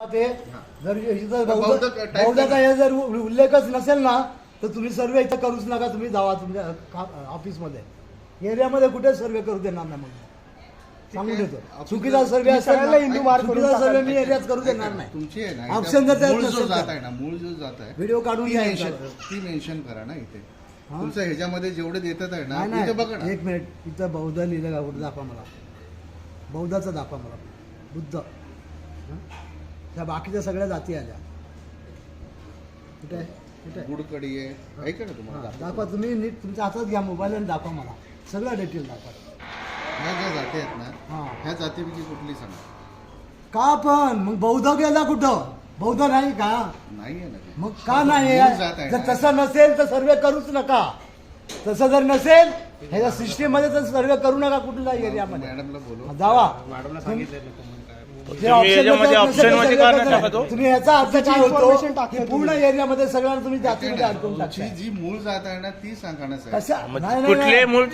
ते जर इथं बौद्ध बौद्ध type बौद्धाचा हे जर उ- उल्लेखच नसेल ना तर तुम्ही सर्वे इथं करूच नका तुम्ही जावा तुमच्या का- ऑफिसमध्ये. एरियामध्ये कुठे सर्वे करू देणार नाही मग? सांगून. देतो. ऑफिस- चुकीचा सर्वे तुम्ही सगळ्याला हिंदू करून चुकीचा सर्वे टाकाल. मी एरियात करू देणार नाही. तुमची आहे ना Option जर इथं त्यात मूळ जो नसेल तर. जात आहे ना मूळ जो जात आहे व्हिडिओ काढून ती घ्या मेन्शन याच्यावर. ती मेन्शन करा ना इथे. हा? तुमचं ह्याच्यामध्ये जेवढे देतात आहे ना नाही इथे बघा नाही एक मिनिट. इथं बौद्ध लिहिलं का कुठं दाखवा मला. बौद्धाचं दाखवा मला. बुद्ध. हं? त्या बाकीच्या सगळ्या जाती आल्या. कुठे? कुठे? गुडकडी आहे. ऐका ना तुम्हाला दाखवा तुम्ही नीट तुमच्या हातात घ्या मोबाईल आणि दाखवा मला. सगळं डिटेल दाखवा. ह्या ज्या जाती आहेत ना हा. ह्या जातीपैकी कुठली सांगा. का पण? मग बौद्ध गेला कुठं? बौद्ध नाही का? नाही आहे ना ते. मग का नाही मूळ जात आहे जर ना. तसं नसेल तर सर्वे करूच नका. तसं जर नसेल ह्याच्या सिस्टीममध्ये तर सर्वे करू नका कुठल्या एरियामध्ये. मॅडमला बोलू जावा. मॅडमला सांगितलं तुम्ही याच्यामध्ये मध्ये का नाही टाकत हो? तुम्ही ह्याचा अर्थ काय होतो की पूर्ण एरियामध्ये सगळ्यांना तुम्ही जातीमध्ये अडकून तुमची जी मूळ जात आहे ना ती सांगा ना साहेब कशा मग नाही, नाही, कुठले. मूळ?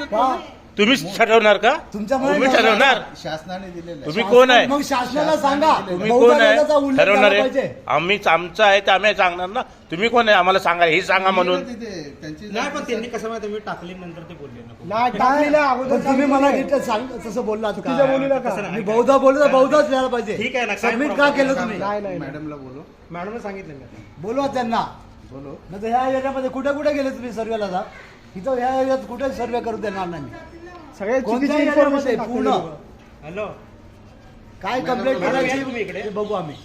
तुम्हीच ठरवणार का? तुमच्यामुळे तुम्ही. ठरवणार. शासनाने दिलेलं तुम्ही कोण आहे? मग शासनाला सांगा. तुम्ही कोण आहे? उल्लेख ठरवणार झाला आहे? पाहिजे. आम्ही आमचं आहे ते आम्ही सांगणार ना. तुम्ही कोण आहे? आम्हाला सांगा. हे सांगा म्हणून. तिथे त्यांची नाही पण त्यांनी कसं माहिती मी टाकले नंतर ते बोलले नको. नाही टाकलेलं काय? अगोदर पण तुम्ही मला सांगितलं. डिटेल सांग तसं बोललात का चुकीचं बोलू नका. मी बौद्ध बोललो तर बौद्धच लिहायला पाहिजे. ठीक आहे ना, काय सबमिट का problem केलं नाही. तुम्ही? नाही, नाही, नाही. मॅडमला बोलू? मॅडमने सांगितलं ना बोलवा त्यांना. बोलो? नाही तर ह्या एरियामध्ये कुठे कुठे गेले तुम्ही सर्वेला जा. इथं ह्या एरियात कुठे सर्वे करू देणार नाही कोणत्या चुकीची इन्फॉर्मेशन पूर्ण. हॅलो काय मॅडम, कंप्लेंट मॅडम, करायची या तुम्ही इकडे. ते बघू आम्ही.